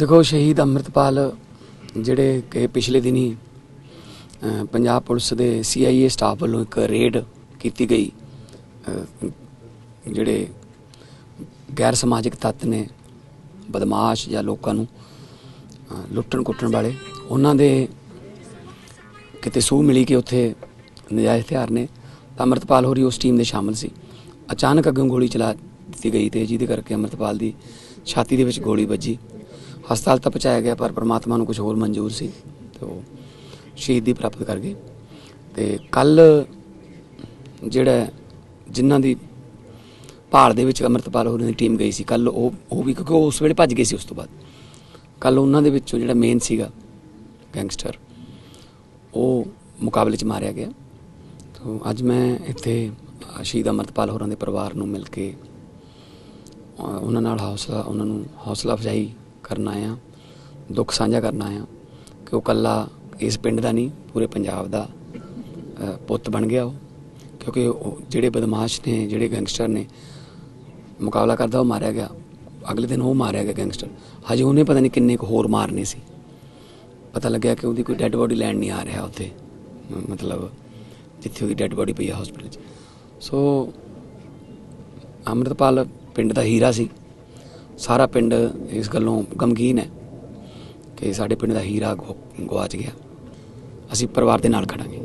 ਦੇਖੋ, ਸ਼ਹੀਦ ਅੰਮ੍ਰਿਤਪਾਲ ਜਿਹੜੇ ਕਿ ਪਿਛਲੇ ਦਿਨੀ ਪੰਜਾਬ ਪੁਲਿਸ ਦੇ ਸੀਆਈਏ ਸਟਾਫ ਵੱਲੋਂ ਇੱਕ ਰੇਡ ਕੀਤੀ ਗਈ। ਜਿਹੜੇ ਗੈਰ ਸਮਾਜਿਕ ਤੱਤ ਨੇ, ਬਦਮਾਸ਼ ਜਾਂ ਲੋਕਾਂ ਨੂੰ ਲੁੱਟਣ ਕੁੱਟਣ ਵਾਲੇ, ਉਹਨਾਂ ਦੇ ਕਿਤੇ ਸੂਹ ਮਿਲੀ ਕਿ ਉੱਥੇ ਨਜਾਇਜ਼ ਹਥਿਆਰ ਨੇ, ਤਾਂ ਅੰਮ੍ਰਿਤਪਾਲ ਹੋਰੀ ਉਸ ਟੀਮ ਦੇ ਸ਼ਾਮਲ ਸੀ। ਅਚਾਨਕ ਅੱਗੋਂ ਗੋਲੀ ਚਲਾ ਦਿੱਤੀ ਗਈ ਤੇ ਜਿਹਦੇ ਕਰਕੇ ਅੰਮ੍ਰਿਤਪਾਲ ਦੀ ਛਾਤੀ ਦੇ ਵਿੱਚ ਗੋਲੀ ਵੱਜੀ। ਹਸਪਤਾਲ ਤੱਕ ਪਹੁੰਚਾਇਆ ਗਿਆ, ਪਰ ਪ੍ਰਮਾਤਮਾ ਨੂੰ ਕੁਝ ਹੋਰ ਮਨਜ਼ੂਰ ਸੀ, ਤੇ ਉਹ ਸ਼ਹੀਦੀ ਪ੍ਰਾਪਤ ਕਰ ਗਏ। ਤੇ ਕੱਲ ਜਿਹੜਾ ਜਿਨ੍ਹਾਂ ਦੀ ਭਾਲ ਦੇ ਵਿੱਚ ਅੰਮ੍ਰਿਤਪਾਲ ਹੋਰਾਂ ਦੀ ਟੀਮ ਗਈ ਸੀ, ਕੱਲ ਉਹ ਉਹ ਵੀ ਕਿਉਂਕਿ ਉਹ ਉਸ ਵੇਲੇ ਭੱਜ ਗਏ ਸੀ ਉਸ ਤੋਂ ਬਾਅਦ। ਕੱਲ ਉਹਨਾਂ ਦੇ ਵਿੱਚੋਂ ਜਿਹੜਾ ਮੇਨ ਸੀਗਾ ਗੈਂਗਸਟਰ ਉਹ ਮੁਕਾਬਲੇ 'ਚ ਮਾਰਿਆ ਗਿਆ। ਤੋਂ ਅੱਜ ਮੈਂ ਇੱਥੇ ਸ਼ਹੀਦ ਅਮਰਤਪਾਲ ਹੋਰਾਂ ਦੇ ਪਰਿਵਾਰ ਨੂੰ ਮਿਲ ਕੇ ਉਹਨਾਂ ਨਾਲ ਹੌਸਲਾ, ਉਹਨਾਂ ਨੂੰ ਹੌਸਲਾ ਅਫਜ਼ਾਈ ਕਰਨ ਆਇਆ ਦੁੱਖ ਸਾਂਝਾ ਕਰਨ ਆਇਆ ਕਿ ਉਹ ਕੱਲਾ ਇਸ ਪਿੰਡ ਦਾ ਨਹੀਂ, ਪੂਰੇ ਪੰਜਾਬ ਦਾ ਪੁੱਤ ਬਣ ਗਿਆ ਉਹ। ਕਿਉਂਕਿ ਉਹ ਜਿਹੜੇ ਬਦਮਾਸ਼ ਨੇ, ਜਿਹੜੇ ਗੈਂਗਸਟਰ ਨੇ, ਮੁਕਾਬਲਾ ਕਰਦਾ ਉਹ ਮਾਰਿਆ ਗਿਆ। ਅਗਲੇ ਦਿਨ ਉਹ ਮਾਰਿਆ ਗਿਆ ਗੈਂਗਸਟਰ। ਹਜੇ ਉਹਨੇ ਪਤਾ ਨਹੀਂ ਕਿੰਨੇ ਕੁ ਹੋਰ ਮਾਰਨੇ ਸੀ। ਪਤਾ ਲੱਗਿਆ ਕਿ ਉਹਦੀ ਕੋਈ ਡੈੱਡ ਬੋਡੀ ਲੈਣ ਨਹੀਂ ਆ ਰਿਹਾ ਉੱਥੇ। ਮਤਲਬ ਜਿੱਥੇ ਉਹਦੀ ਡੈੱਡ ਬੋਡੀ ਪਈ ਆ ਹਸਪੀਟਲ 'ਚ। ਸੋ, ਅੰਮ੍ਰਿਤਪਾਲ ਪਿੰਡ ਦਾ ਹੀਰਾ ਸੀ। ਸਾਰਾ ਪਿੰਡ ਇਸ ਗੱਲੋਂ ਗਮਗੀਨ ਹੈ ਕਿ ਸਾਡੇ ਪਿੰਡ ਦਾ ਹੀਰਾ ਗੁ- ਗਵਾਚ ਗਿਆ। ਅਸੀਂ ਪਰਿਵਾਰ ਦੇ ਨਾਲ ਖੜਾਂਗੇ।